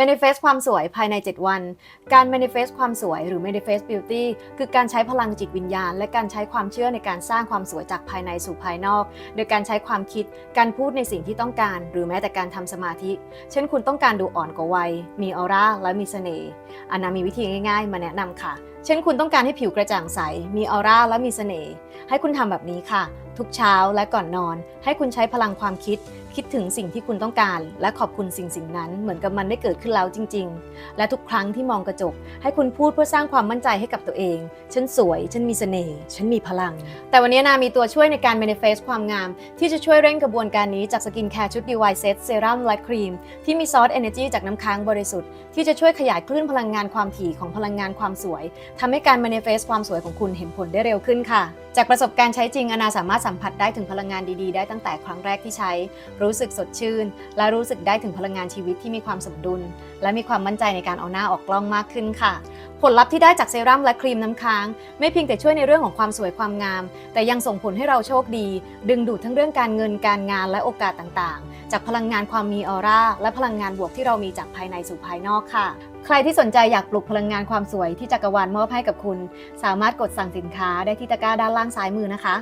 manifest ความสวยภายใน 7 วัน การ manifest ความสวยหรือ manifest beauty คือการใช้พลังจิตวิญญาณ และการใช้ความเชื่อในการสร้างความสวยจากภายในสู่ภายนอก โดยการใช้ความคิด การพูดในสิ่งที่ต้องการ หรือแม้แต่การทำสมาธิ เช่นคุณต้องการดูอ่อนกว่าวัย มีออร่าและมีเสน่ห์อันนามีวิธีง่าย ๆ มาแนะนำค่ะ เช่นคุณต้องการให้ผิวกระจ่างใส มีออร่าและมีเสน่ห์ ให้คุณทำแบบนี้ค่ะ ทุกเช้าและก่อนนอน ให้คุณใช้พลังความคิด คิดถึงสิ่งที่คุณต้องการ และขอบคุณสิ่งสิ่งนั้น เหมือนกับมันได้เกิดขึ้นแล้วจริง ๆ และทุกครั้งที่มองกระจก ให้คุณพูดเพื่อสร้างความมั่นใจให้กับตัวเอง ฉันสวย ฉันมีเสน่ห์ ฉันมีพลัง แต่วันนี้นามีตัวช่วยในการ manifest ความงาม ที่จะช่วยเร่งกระบวนการนี้จากสกินแคร์ชุด DY Set เซรั่มและครีมที่มีซอส Energy จากน้ำค้างบริสุทธิ์ที่จะช่วยขยายคลื่นพลังงานความถี่ของพลังงานความสวยทำให้การ manifest ความสวยของคุณเห็นผลได้เร็วขึ้นค่ะ จากประสบการณ์ใช้จริงอนาสามารถสัมผัสได้ถึงพลังงานดีๆ ได้ตั้งแต่ครั้งแรกที่ใช้ รู้สึกสดชื่น และรู้สึกได้ถึงพลังงานชีวิตที่มีความสมดุล และมีความมั่นใจในการเอาหน้าออกกล้องมากขึ้นค่ะ ผลลัพธ์ที่ได้จากเซรั่มและครีมน้ำค้าง ไม่เพียงแต่ช่วยในเรื่องของความสวยความงาม แต่ยังส่งผลให้เราโชคดี ดึงดูดทั้งเรื่องการเงินการงานและโอกาสต่างๆ จากพลังงานความมีออร่าและพลังงานบวกที่เรามีจากภายในสู่ภายนอกค่ะ ใครที่สนใจอยากปลุกพลังงานความสวยที่จักรวาลมอบให้กับคุณ สามารถกดสั่งสินค้าได้ที่ตะกร้าด้านล่างซ้ายมือนะคะ